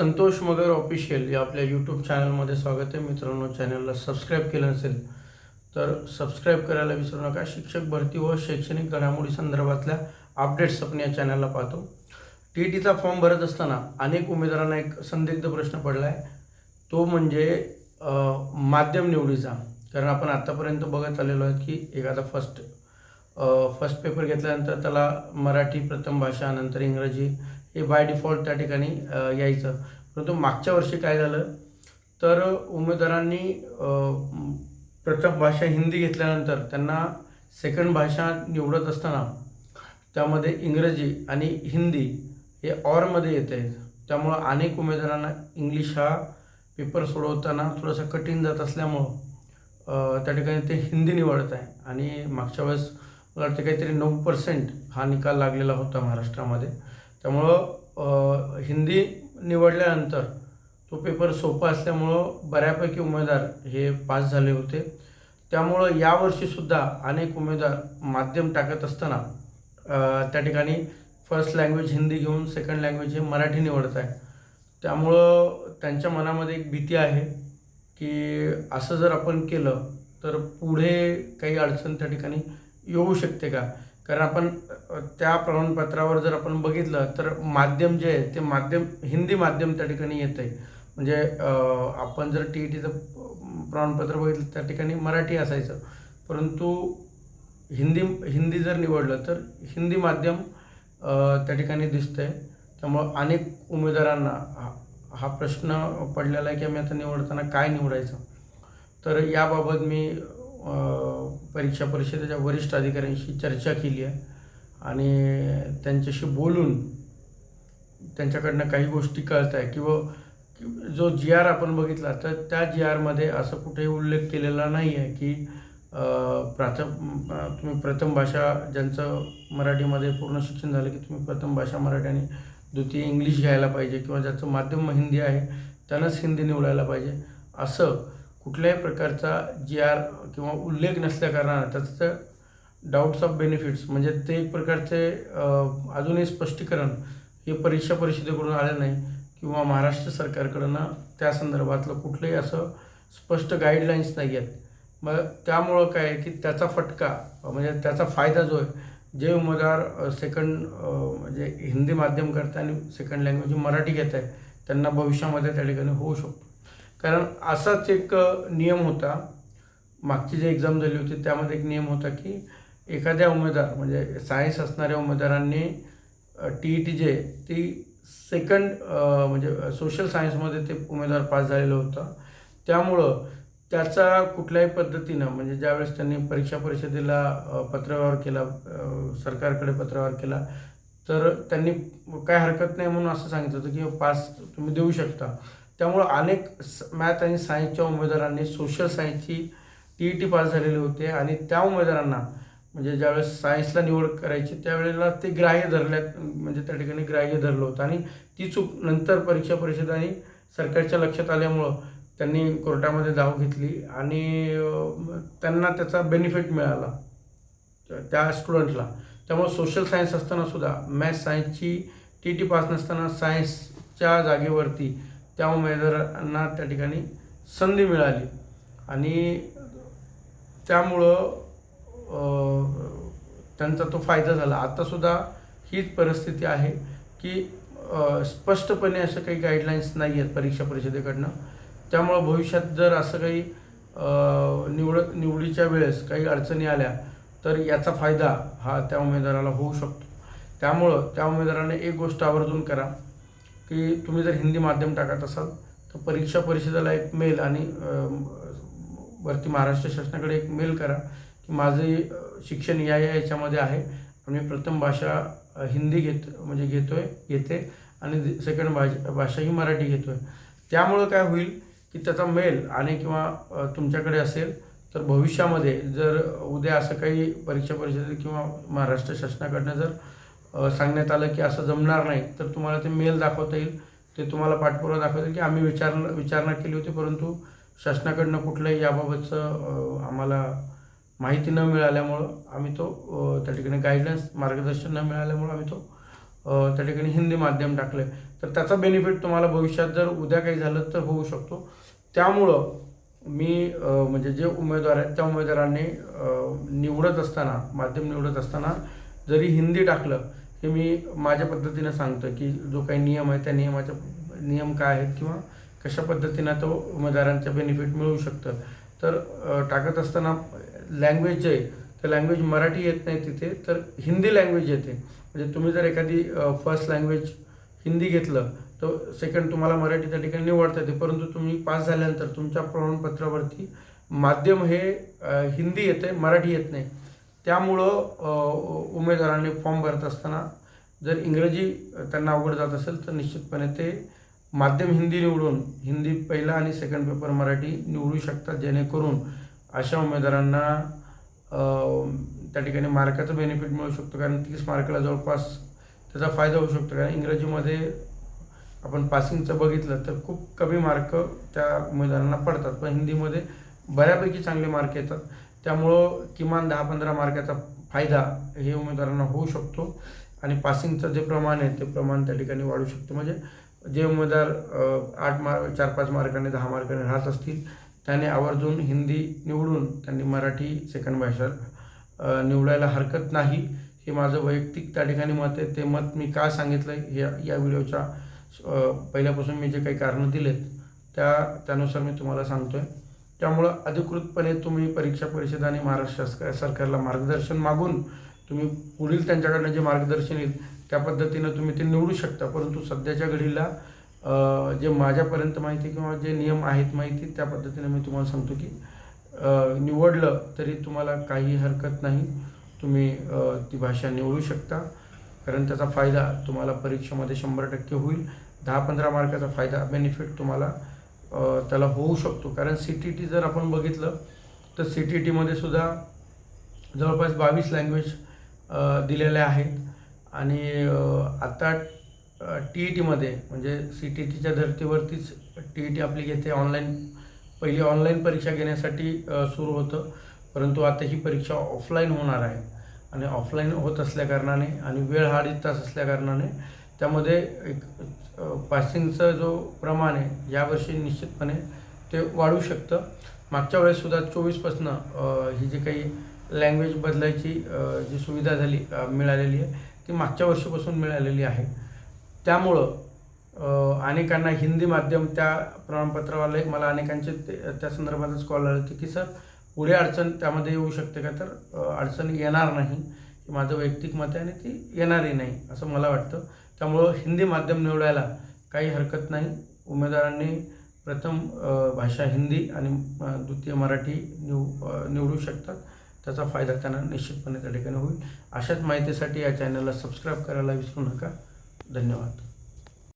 संतोष मगर official या आपल्या YouTube चॅनलमध्ये स्वागत आहे. मित्रांनो चॅनलला सबस्क्राईब केलं नसेल तर सबस्क्राईब करायला विसरू नका. शिक्षक भरती व शैक्षणिक घडामोडी संदर्भातल्या अपडेट्स आपण या चॅनलला पाहतो. टी ई टीचा फॉर्म भरत असताना अनेक उमेदवारांना एक संदिग्ध प्रश्न पडला आहे तो म्हणजे माध्यम निवडीचा. कारण आपण आत्तापर्यंत बघत आलेलो आहे की एखादा फर्स्ट फर्स्ट पेपर घेतल्यानंतर त्याला मराठी प्रथम भाषा नंतर इंग्रजी हे बाय डिफॉल्ट त्या ठिकाणी यायचं. परंतु मागच्या वर्षी काय झालं तर उमेदवारांनी प्रथम भाषा हिंदी घेतल्यानंतर त्यांना सेकंड भाषा निवडत असताना त्यामध्ये इंग्रजी आणि हिंदी हे ऑरमध्ये येत आहेत. त्यामुळं अनेक उमेदवारांना इंग्लिश हा पेपर सोडवताना थोडंसं कठीण जात असल्यामुळं त्या ठिकाणी ते हिंदी निवडत आहे. आणि मागच्या वेळेस मला वाटतं काहीतरी नऊ पर्सेंट हा निकाल लागलेला होता महाराष्ट्रामध्ये. त्यामुळं हिंदी निवडल्यानंतर तो पेपर सोपा असल्यामुळं बऱ्यापैकी उमेदवार हे पास झाले होते. त्यामुळं यावर्षीसुद्धा अनेक उमेदवार माध्यम टाकत असताना त्या ठिकाणी फर्स्ट लँग्वेज हिंदी घेऊन सेकंड लँग्वेज हे मराठी निवडत आहे. त्यामुळं त्यांच्या मनामध्ये एक भीती आहे की असं जर आपण केलं तर पुढे काही अडचण त्या ठिकाणी येऊ शकते का? कारण आपण त्या प्रमाणपत्रावर जर आपण बघितलं तर माध्यम जे आहे ते माध्यम हिंदी माध्यम त्या ठिकाणी येतं आहे म्हणजे आपण जर टी ई टीचं प्रमाणपत्र बघितलं त्या ठिकाणी मराठी असायचं. परंतु हिंदी हिंदी जर निवडलं तर हिंदी माध्यम त्या ठिकाणी दिसतं आहे त्यामुळं अनेक उमेदवारांना हा हा प्रश्न पडलेला आहे की आम्ही आता निवडताना काय निवडायचं? तर याबाबत मी परीक्षा परिषदेच्या वरिष्ठ अधिकाऱ्यांशी चर्चा केली आहे. आणि त्यांच्याशी बोलून त्यांच्याकडनं काही गोष्टी कळत आहे किंवा जो जी आर आपण बघितला तर त्या जी आरमध्ये असं कुठेही उल्लेख केलेला नाही आहे की प्राथम तुम्ही प्रथम भाषा ज्यांचं मराठीमध्ये पूर्ण शिक्षण झालं की तुम्ही प्रथम भाषा मराठी आणि द्वितीय इंग्लिश घ्यायला पाहिजे किंवा ज्याचं माध्यम हिंदी आहे त्यांनाच हिंदी निवडायला पाहिजे. असं कुठल्याही प्रकारचा जी आर किंवा उल्लेख नसल्या कारणानं त्याचं डाऊट्स ऑफ बेनिफिट्स म्हणजे ते एक प्रकारचे अजूनही स्पष्टीकरण हे परीक्षा परिषदेकडून आलं नाही किंवा महाराष्ट्र सरकारकडनं त्या संदर्भातलं कुठलंही असं स्पष्ट गाईडलाईन्स नाही आहेत. मग त्यामुळं काय आहे की त्याचा फटका म्हणजे त्याचा फायदा जो आहे जे उमेदवार सेकंड म्हणजे हिंदी माध्यम करता आणि सेकंड लँग्वेज मराठी घेत आहे त्यांना भविष्यामध्ये त्या ठिकाणी होऊ शकतो. कारण असाच एक नियम होता. मागची जी एक्झाम झाली होती त्यामध्ये एक नियम होता की एखाद्या उमेदवार म्हणजे सायन्स असणाऱ्या उमेदवारांनी टी ई टी जे ती सेकंड म्हणजे सोशल सायन्समध्ये ते उमेदवार पास झालेलं होतं. त्यामुळं त्याचा कुठल्याही पद्धतीनं म्हणजे ज्यावेळेस त्यांनी परीक्षा परिषदेला पत्रव्यवहार केला सरकारकडे पत्रव्यवहार केला तर त्यांनी काय हरकत नाही म्हणून असं सांगितलं होतं की पास तुम्ही देऊ शकता. त्यामुळं अनेक मॅथ आणि सायन्सच्या उमेदवारांनी सोशल सायन्सची टी ई टी पास झालेले होते आणि त्या उमेदवारांना म्हणजे ज्यावेळेस सायन्सला निवड करायची त्यावेळेला ते ग्राह्य धरल्यात म्हणजे त्या ठिकाणी ग्राह्य धरलं होतं. आणि ती चूक नंतर परीक्षा परिषद आणि सरकारच्या लक्षात आल्यामुळं त्यांनी कोर्टामध्ये धाव घेतली आणि त्यांना त्याचा बेनिफिट मिळाला त्या- स्टुडंटला. त्यामुळं सोशल सायन्स असताना सुद्धा मॅथ्स सायन्सची टी टी पास नसताना सायन्सच्या जागेवरती त्या उमेदवारांना त्या ठिकाणी संधी मिळाली. आणि त्यामुळं त्यांचा तो फायदा झाला. आत्तासुद्धा हीच परिस्थिती आहे की स्पष्टपणे असं काही गाईडलाईन्स नाही आहेत परीक्षा परिषदेकडनं. त्यामुळं भविष्यात जर असं काही निवड निवडीच्या वेळेस काही अडचणी आल्या तर याचा फायदा हा त्या उमेदवाराला होऊ शकतो. त्यामुळं त्या उमेदवाराने एक गोष्ट आवर्जून करा. की तुम्ही जर हिंदी माध्यम टाकत असाल तर परीक्षा परिषदेला एक मेल आणि वरती महाराष्ट्र शासनाकडे एक मेल करा की माझे शिक्षण या या याच्यामध्ये आहे. आणि मी प्रथम भाषा हिंदी घेत म्हणजे घेतोय घेते आणि सेकंड भाषा भाषा ही मराठी घेतोय. त्यामुळं काय होईल की त्याचा मेल आणि किंवा तुमच्याकडे असेल तर भविष्यामध्ये जर उद्या असं काही परीक्षा परिषदेत किंवा महाराष्ट्र शासनाकडनं जर सांगण्यात आलं की असं जमणार नाही तर तुम्हाला ते मेल दाखवता येईल. ते तुम्हाला पाठपुरावा दाखवता येईल की आम्ही विचार विचारणा केली होती परंतु शासनाकडनं कुठलंही याबाबतचं आम्हाला माहिती न मिळाल्यामुळं आम्ही तो त्या ठिकाणी गाईडन्स मार्गदर्शन न मिळाल्यामुळं आम्ही तो त्या ठिकाणी हिंदी माध्यम टाकलं आहे तर त्याचा बेनिफिट तुम्हाला भविष्यात जर उद्या काही झालं तर होऊ शकतो. त्यामुळं मी म्हणजे जे उमेदवार आहेत त्या उमेदवारांनी निवडत असताना माध्यम निवडत असताना जरी हिंदी टाकलं हे मी माझ्या पद्धतीनं सांगतो की जो काही नियम आहे त्या नियमाच्या नियम काय आहेत किंवा कशा पद्धतीनं तो उमेदवारांचं बेनिफिट मिळू शकतं. तर टाकत असताना लँग्वेज जे आहे तर लँग्वेज मराठी येत नाही तिथे तर हिंदी लँग्वेज येते. म्हणजे तुम्ही जर एखादी फर्स्ट लँग्वेज हिंदी घेतलं तर सेकंड तुम्हाला मराठी त्या ठिकाणी निवडता येते. परंतु तुम्ही पास झाल्यानंतर तुमच्या प्रमाणपत्रावरती माध्यम हे हिंदी येते मराठी येत नाही. त्यामुळं उमेदवारांनी फॉर्म भरत असताना जर इंग्रजी त्यांना अवघड जात असेल तर निश्चितपणे ते माध्यम हिंदी निवडून हिंदी पहिला आणि सेकंड पेपर मराठी निवडू शकतात जेणेकरून अशा उमेदवारांना त्या ठिकाणी मार्काचं बेनिफिट मिळू शकतो. कारण तीस मार्काला जवळपास त्याचा फायदा होऊ शकतो. कारण इंग्रजीमध्ये आपण पासिंगचं बघितलं तर खूप कमी मार्क त्या उमेदवारांना पडतात. पण हिंदीमध्ये बऱ्यापैकी चांगले मार्क येतात. त्यामुळं किमान दहा पंधरा मार्काचा फायदा हे उमेदवारांना होऊ शकतो. आणि पासिंगचं जे प्रमाण आहे ते प्रमाण त्या ठिकाणी वाढू शकतं. म्हणजे जे उमेदवार आठ मार्क चार पाच मार्काने दहा मार्काने राहत असतील त्याने आवर्जून हिंदी निवडून त्यांनी मराठी सेकंड भाषा निवडायला हरकत नाही. हे माझं वैयक्तिक त्या ठिकाणी मत आहे. ते मत मी का सांगितलं आहे या या व्हिडिओच्या पहिल्यापासून मी जे काही कारणं दिलेत त्या त्यानुसार मी तुम्हाला सांगतो आहे त्यामुळं अधिकृतपणे तुम्ही परीक्षा परिषद आणि महाराष्ट्र सरकारला मार्गदर्शन मागून तुम्ही पुढील त्यांच्याकडनं जे मार्गदर्शन येईल त्या पद्धतीनं तुम्ही ते निवडू शकता. परंतु सध्याच्या घडीला जे माझ्यापर्यंत माहिती किंवा जे नियम आहेत माहिती त्या पद्धतीनं मी तुम्हाला सांगतो की निवडलं तरी तुम्हाला काही हरकत नाही. तुम्ही ती भाषा निवडू शकता. कारण त्याचा फायदा तुम्हाला परीक्षेमध्ये शंभर टक्के होईल. दहा पंधरा मार्काचा फायदा बेनिफिट तुम्हाला त्याला होऊ शकतो. कारण सी टी टी जर आपण बघितलं तर सी टी टीमध्ये सुद्धा जवळपास बावीस लँग्वेज दिलेल्या आहेत. आणि आता टी ई टीमध्ये म्हणजे सी टी टीच्या धर्तीवरतीच टी ई टी आपली घेते. ऑनलाईन पहिली ऑनलाईन परीक्षा घेण्यासाठी सुरू होतं. परंतु आता ही परीक्षा ऑफलाईन होणार आहे. आणि ऑफलाईन होत असल्याकारणाने आणि वेळ हा अडीच तास असल्याकारणाने त्यामध्ये एक पासिंगचं पासिंगचा जो प्रमाण आहे यावर्षी निश्चितपणे ते वाढू शकतं. मागच्या वेळेससुद्धा चोवीसपासनं ही जी काही लँग्वेज बदलायची जी सुविधा झाली मिळालेली आहे ती मागच्या वर्षीपासून मिळालेली आहे. त्यामुळं अनेकांना हिंदी माध्यम त्या प्रमाणपत्रावाले मला अनेकांचे ते त्या संदर्भातच कॉल आले होते की सर पुढे अडचण त्यामध्ये येऊ शकते का? तर अडचण येणार नाही. माझं वैयक्तिक मत आहे आणि ती येणारही नाही असं मला वाटतं. त्यामुळं हिंदी माध्यम निवडायला काही हरकत नाही. उमेदवारांनी प्रथम भाषा हिंदी आणि द्वितीय मराठी निव निवडू शकतात. त्याचा फायदा त्यांना निश्चितपणे त्या ठिकाणी होईल. अशाच माहितीसाठी या चॅनलला सबस्क्राईब करायला विसरू नका. धन्यवाद.